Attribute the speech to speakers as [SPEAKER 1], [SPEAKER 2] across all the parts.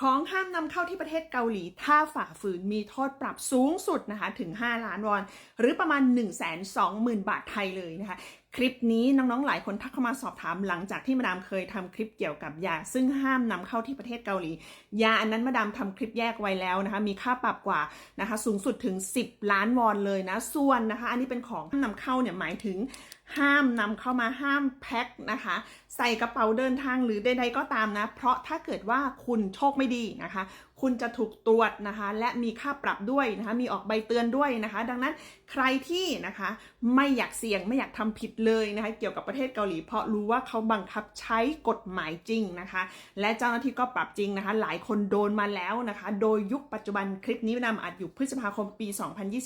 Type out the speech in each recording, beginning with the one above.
[SPEAKER 1] ของห้ามนำเข้าที่ประเทศเกาหลี ถ้าฝ่าฝืนมีโทษปรับสูงสุดนะคะ ถึง 5 ล้านวอน หรือประมาณ 1 2 0 0 0 0 บาทไทยเลยนะคะ คลิปนี้น้องๆหลายคนทักเข้ามาสอบถามหลังจากที่มาดามเคยทำคลิปเกี่ยวกับยา ซึ่งห้ามนำเข้าที่ประเทศเกาหลี ยาอันนั้นมาดามทำคลิปแยกไว้แล้วนะคะ มีค่าปรับกว่านะคะ สูงสุดถึง 10 ล้านวอนเลยนะ ส่วนนะคะ อันนี้เป็นของห้ามนำเข้าเนี่ยหมายถึงห้ามนำเข้ามาห้ามแพ็คนะคะ ใส่กระเป๋าเดินทางหรือใดๆก็ตามนะ เพราะถ้าเกิดว่าคุณโชคไม่ดีนะคะ คุณจะถูกตรวจนะคะ และมีค่าปรับด้วยนะคะ มีออกใบเตือนด้วยนะคะ ดังนั้นใครที่นะคะไม่อยากเสี่ยงไม่อยากทำผิดเลยนะคะ เกี่ยวกับประเทศเกาหลี เพราะรู้ว่าเขาบังคับใช้กฎหมายจริงนะคะ และเจ้าหน้าที่ก็ปรับจริงนะคะ หลายคนโดนมาแล้วนะคะ โดยยุคปัจจุบันคลิปนี้นำอัดอยู่พฤษภาคมปี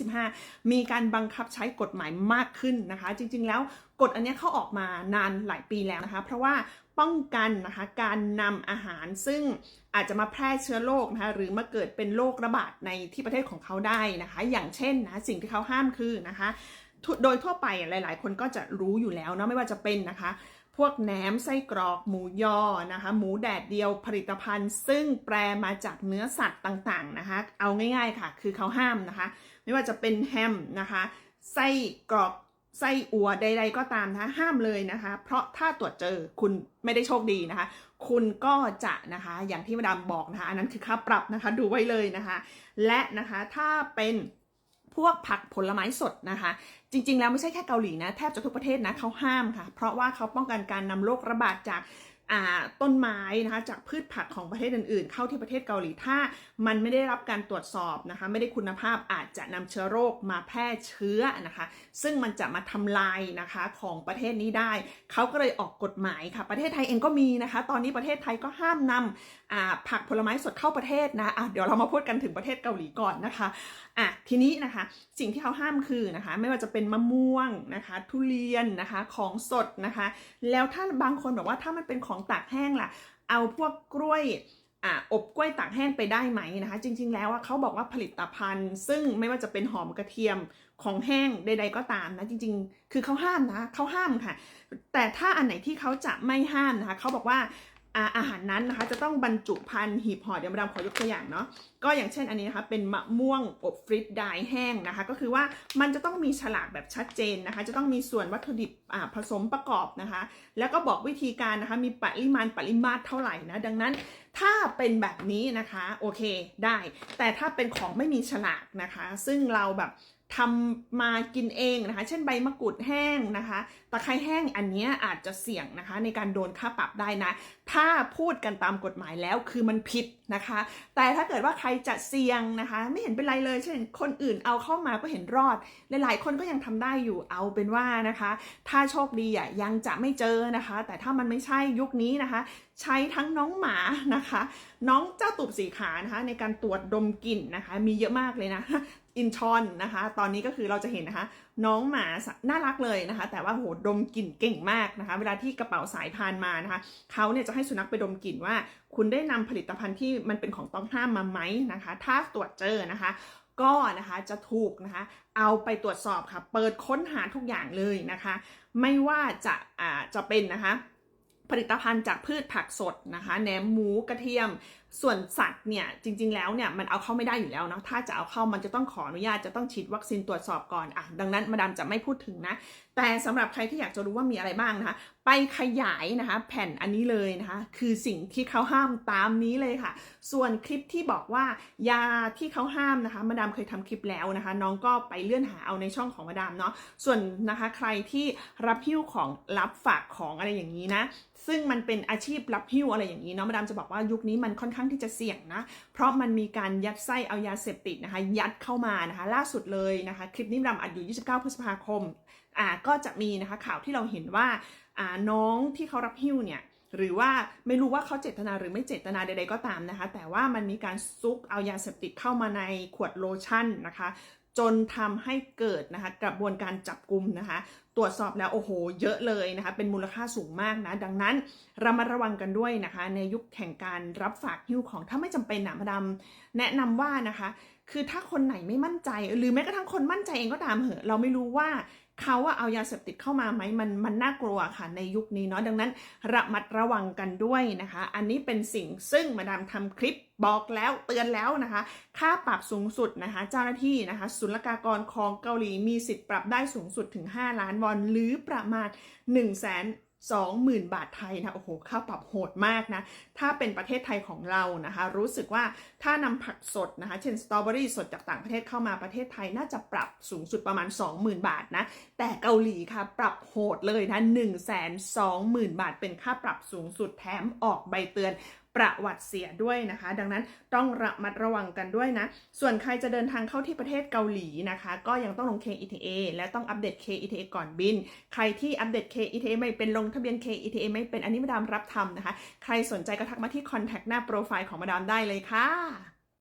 [SPEAKER 1] 2025 มีการบังคับใช้กฎหมายมากขึ้นนะคะ จริง ๆ แล้วกฎอันนี้เขาออกมานานหลายปีแล้วนะคะ เพราะว่าป้องกันนะคะการนำอาหารซึ่งอาจจะมาแพร่เชื้อโรคนะคะหรือมาเกิดเป็นโรคระบาดในที่ประเทศของเขาได้นะคะ อย่างเช่นนะสิ่งที่เขาห้ามคือนะคะโดยทั่วไปหลาย ๆ คนก็จะรู้อยู่แล้วเนาะไม่ว่าจะเป็นนะคะ พวกแหนมไส้กรอก หมูยอนะคะ หมูแดดเดียวผลิตภัณฑ์ ซึ่งแปลมาจากเนื้อสัตว์ต่าง ๆ นะคะ เอาง่าย ๆ ค่ะ คือเขาห้ามนะคะ ไม่ว่าจะเป็นแฮมนะคะไส้กรอก ไส้อัวใด ๆ ก็ตามนะห้ามเลยนะคะ เพราะถ้าตรวจเจอคุณไม่ได้โชคดีนะคะ คุณก็จะนะคะอย่างที่มาดามบอกนะคะ อันนั้นคือค่าปรับนะคะดูไว้เลยนะคะ และนะคะถ้าเป็นพวกผักผลไม้สดนะคะ จริง ๆ แล้วไม่ใช่แค่เกาหลีนะ แทบจะทุกประเทศนะเขาห้ามค่ะ เพราะว่าเขาป้องกันการนำโรคระบาดจาก ต้นไม้นะคะจากพืชผักของประเทศอื่นๆ เข้าที่ประเทศเกาหลีถ้า มันไม่ได้รับการตรวจสอบนะคะไม่ได้คุณภาพอาจจะนำเชื้อโรคมาแพร่เชื้อนะคะ ซึ่งมันจะมาทำลายนะคะของประเทศนี้ได้เขาก็เลยออกกฎหมายค่ะประเทศไทยเองก็มีนะคะ ตอนนี้ประเทศไทยก็ห้ามนำผักผลไม้สดเข้าประเทศนะะเดี๋ยวเรามาพูดกันถึงประเทศเกาหลีก่อนนะคะอะทีนี้นะคะสิ่งที่เขาห้ามคือนะคะ ไม่ว่าจะเป็นมะม่วงนะคะ ทุเรียนนะคะของสดนะคะ แล้วถ้าบางคนบอกว่าถ้ามันเป็นของตากแห้งล่ะ เอาพวกกล้วยอ่าอบกล้วยตากแห้งไปได้ไหมนะคะ จริง ๆ แล้วเขาบอกว่าผลิตภัณฑ์ ซึ่งไม่ว่าจะเป็นหอมกระเทียมของแห้งใด ๆ ก็ตามนะจริง ๆ คือเขาห้ามนะเขาห้ามค่ะ แต่ถ้าอันไหนที่เขาจะไม่ห้ามนะคะเขาบอกว่า อาหารนั้นนะคะจะต้องบรรจุภัณฑ์หีบห่อเดี๋ยวมาดามขอยกตัวอย่างเนาะก็อย่างเช่นอันนี้นะคะเป็นมะม่วงอบฟริตไดแห้งนะคะ ก็คือว่ามันจะต้องมีฉลากแบบชัดเจนนะคะ จะต้องมีส่วนวัตถุดิบผสมประกอบนะคะ แล้วก็บอกวิธีการนะคะมีปริมาณปริมาตรเท่าไหร่นะดังนั้นถ้าเป็นแบบนี้นะคะโอเคได้ แต่ถ้าเป็นของไม่มีฉลากนะคะ ซึ่งเราแบบ ทำมากินเองนะคะ เช่นใบมะกรูดแห้งนะคะ ตะไคร้แห้งอันนี้อาจจะเสี่ยงนะคะ ในการโดนค่าปรับได้นะ ถ้าพูดกันตามกฎหมายแล้วคือมันผิดนะคะ แต่ถ้าเกิดว่าใครจะเสี่ยงนะคะ ไม่เห็นเป็นไรเลย เช่น คนอื่นเอาเข้ามาก็เห็นรอด หลายๆ คนก็ยังทำได้อยู่เอาเป็นว่านะคะ ถ้าโชคดีอะยังจะไม่เจอนะคะ แต่ถ้ามันไม่ใช่ยุคนี้นะคะ ใช้ทั้งน้องหมานะคะ น้องเจ้าตูบสีขานะคะในการตรวจดมกลิ่นนะคะ มีเยอะมากเลยนะอินชอนนะคะ ตอนนี้ก็คือเราจะเห็นนะคะ น้องหมาน่ารักเลยนะคะ แต่ว่าโหดมกลิ่นเก่งมากนะคะ เวลาที่กระเป๋าสายพานมานะคะเขาเนี่ยจะให้สุนัขไปดมกลิ่นว่า คุณได้นำผลิตภัณฑ์ที่มันเป็นของต้องห้ามมาไหมนะคะ ถ้าตรวจเจอนะคะก็นะคะจะถูกนะคะเอาไปตรวจสอบค่ะ เปิดค้นหาทุกอย่างเลยนะคะ ไม่ว่าจะอ่าจะเป็นนะคะ ผลิตภัณฑ์จากพืชผักสดนะคะแหนมหมูกระเทียม ส่วนสัตว์เนี่ยจริง ๆ แล้วเนี่ยมันเอาเข้าไม่ได้อยู่แล้วเนาะถ้าจะเอาเข้ามันจะต้องขออนุญาตจะต้องฉีดวัคซีนตรวจสอบก่อนอะดังนั้นมาดามจะไม่พูดถึงนะ แต่สำหรับใครที่อยากจะรู้ว่ามีอะไรบ้างนะคะ ไปขยายนะคะแผ่นอันนี้เลยนะคะคือสิ่งที่เขาห้ามตามนี้เลยค่ะ ส่วนคลิปที่บอกว่ายาที่เขาห้ามนะคะมาดามเคยทำคลิปแล้วนะคะ น้องก็ไปเลื่อนหาเอาในช่องของมาดามเนาะส่วนนะคะใครที่รับหิ้วของรับฝากของอะไรอย่างนี้นะซึ่งมันเป็นอาชีพรับหิ้วอะไรอย่างนี้เนาะมาดามจะบอกว่ายุคนี้มันค่อนข้างที่จะเสี่ยงนะ เพราะมันมีการยัดไส้เอายาเสพติดนะคะ ยัดเข้ามานะคะ ล่าสุดเลยนะคะ คลิปนี้ดำอัดอยู่ 29 พฤษภาคมอ่าก็จะมีนะคะข่าวที่เราเห็นว่า น้องที่เขารับหิ้วเนี่ยหรือว่าไม่รู้ว่าเขาเจตนาหรือไม่เจตนาใดๆก็ตามนะคะ แต่ว่ามันมีการซุกเอายาเสพติดเข้ามาในขวดโลชั่นนะคะ จนทำให้เกิดนะคะกระบวนการจับกลุ่มนะคะ ตรวจสอบแล้วโอ้โห เยอะเลยนะคะ เป็นมูลค่าสูงมากนะ ดังนั้นระมัดระวังกันด้วยนะคะ ในยุคแห่งการรับฝากหิ้วของถ้าไม่จำเป็นนะมาดามแนะนำว่านะคะ คือถ้าคนไหนไม่มั่นใจ หรือแม้กระทั่งคนมั่นใจเองก็ตามเหอะ เราไม่รู้ว่า เขาว่าเอายาเสพติดเข้ามาไหมมันมันน่ากลัวค่ะในยุคนี้เนาะดังนั้นระมัดระวังกันด้วยนะคะ อันนี้เป็นสิ่งซึ่งมาดามทำคลิปบอกแล้วเตือนแล้วนะคะ ค่าปรับสูงสุดนะคะ เจ้าหน้าที่นะคะศุลกากรของเกาหลีมีสิทธิ์ปรับได้สูงสุดถึง 5 ล้านวอนหรือประมาณ 1 0 0 0 0แสน 20,000 บาทไทยนะโอ้โหค่าปรับโหดมากนะ ถ้าเป็นประเทศไทยของเรานะคะ รู้สึกว่าถ้านำผักสดนะคะ เช่นสตรอเบอรี่สดจากต่างประเทศเข้ามาประเทศไทยน่าจะปรับสูงสุดประมาณ 20,000 บาทนะ แต่เกาหลีค่ะ ปรับโหดเลยนะ 1 2 0 0 0 0 บาทเป็นค่าปรับสูงสุดแถมออกใบเตือน ประวัติเสียด้วยนะคะ ดังนั้นต้องระมัดระวังกันด้วยนะ ส่วนใครจะเดินทางเข้าที่ประเทศเกาหลีนะคะ ก็ยังต้องลง KETA และต้องอัปเดต KETA ก่อนบิน ใครที่อัปเดต KETA ไม่เป็นลงทะเบียน KETA ไม่เป็นอันนี้มาดามรับทำนะคะ ใครสนใจก็ทักมาที่ contact หน้าโปรไฟล์ของมาดามได้เลยค่ะ